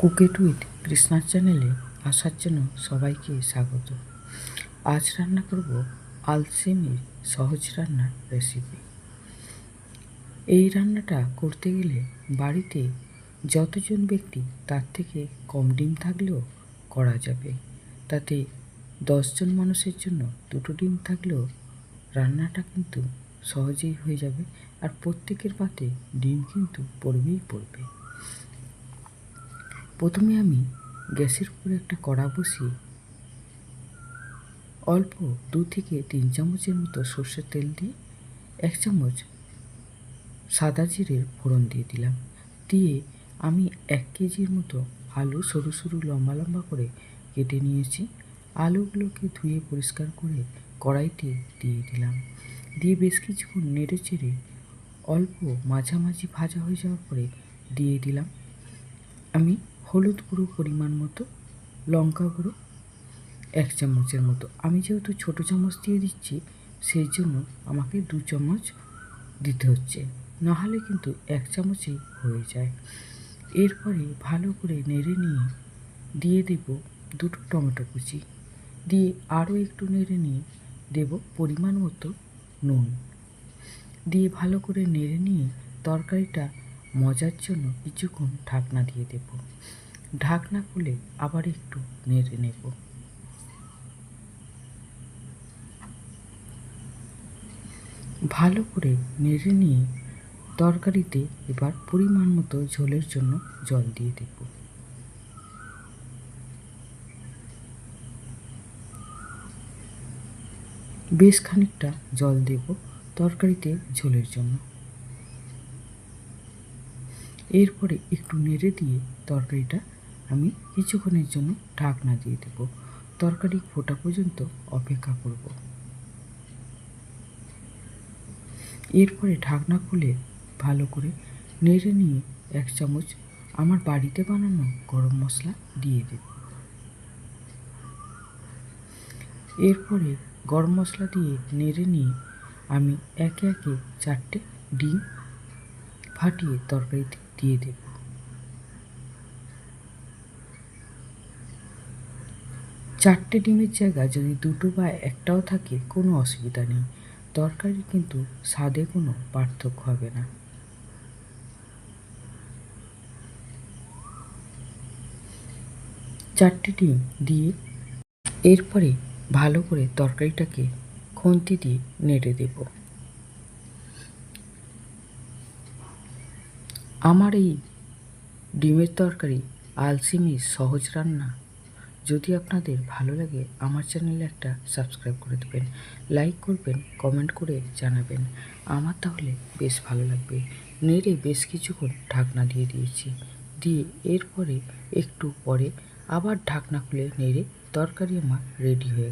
Cook it with কৃষ্ণার চ্যানেলে আসার জন্য সবাইকে স্বাগত। আজ রান্না করব আলসেমির সহজ রান্নার রেসিপি এই রান্নাটা করতে গেলে বাড়িতে যতজন ব্যক্তি তার থেকে কম ডিম থাকলেও করা যাবে। তাতে দশজন মানুষের জন্য দুটো ডিম থাকলেও রান্নাটা কিন্তু সহজেই হয়ে যাবে আর প্রত্যেকের পাতে ডিম কিন্তু পড়বেই পড়বে। প্রথমে আমি গ্যাসের উপরে একটা কড়া বসিয়ে অল্প দু থেকে তিন চামচের মতো সর্ষের তেল দিয়ে এক চামচ সাদা জিরের ফোড়ন দিয়ে দিলাম। দিয়ে আমি এক কেজির মতো আলু সরু সরু লম্বা লম্বা করে কেটে নিয়েছি। আলুগুলোকে ধুয়ে পরিষ্কার করে কড়াইতে দিয়ে দিলাম। দিয়ে বেশ কিছুক্ষণ নেড়ে চেড়ে অল্প মাঝামাঝি ভাজা হয়ে যাওয়ার পরে দিয়ে দিলাম। আমি হলুদ গুঁড়ো পরিমাণ মতো, লঙ্কা গুঁড়ো এক চামচের মতো। আমি যেহেতু ছোটো চামচ দিয়ে দিচ্ছি, সেই জন্য আমাকে দু চামচ দিতে হচ্ছে। নাহলে কিন্তু এক চামচেই হয়ে যায়। এরপরে ভালো করে নেড়ে নিয়ে দিয়ে দেব দুটো টমেটো কুচি। দিয়ে আরও একটু নেড়ে নিয়ে দেব পরিমাণ মতো নুন। দিয়ে ভালো করে নেড়ে নিয়ে তরকারিটা মজার জন্য কিছুক্ষণ ঢাকনা দিয়ে দেব। ঢাকনা খুলে আবার একটু নেড়ে নেব। ভালো করে নেড়ে নিয়ে তরকারিতে এবার পরিমাণ মতো ঝোলের জন্য জল দিয়ে দেব। বেশ খানিকটা জল দেব তরকারিতে ঝোলের জন্য। এরপরে একটু নেড়ে দিয়ে তরকারিটা আমি কিছুক্ষণের জন্য ঢাকনা দিয়ে দেব। তরকারি ফোটা পর্যন্ত অপেক্ষা করব। এরপরে ঢাকনা খুলে ভালো করে নেড়ে নিয়ে এক চামচ আমার বাড়িতে বানানো গরম মশলা দিয়ে দেব। এরপরে গরম মশলা দিয়ে নেড়ে নিয়ে আমি একে একে চারটে ডিম ফাটিয়ে তরকারিতে দিয়ে দেব। চারটে ডিমের জায়গায় যদি দুটো বা একটাও থাকে, কোনো অসুবিধা নেই। তরকারি কিন্তু স্বাদে কোনো পার্থক্য হবে না। চারটে ডিম দিয়ে এরপরে ভালো করে তরকারিটাকে খুন্তি দিয়ে নেড়ে দেব। আমার এই ডিমের তরকারি আলসিমির সহজ রান্না। যদি আপনাদের ভালো লাগে, আমার চ্যানেলে একটা সাবস্ক্রাইব করে দেবেন, লাইক করবেন, কমেন্ট করে জানাবেন। আমার তাহলে বেশ ভালো লাগবে। নেড়ে বেশ কিছুক্ষণ ঢাকনা দিয়ে দিয়েছি। দিয়ে এরপরে একটু পরে আবার ঢাকনা খুলে নেড়ে তরকারি আমার রেডি হয়ে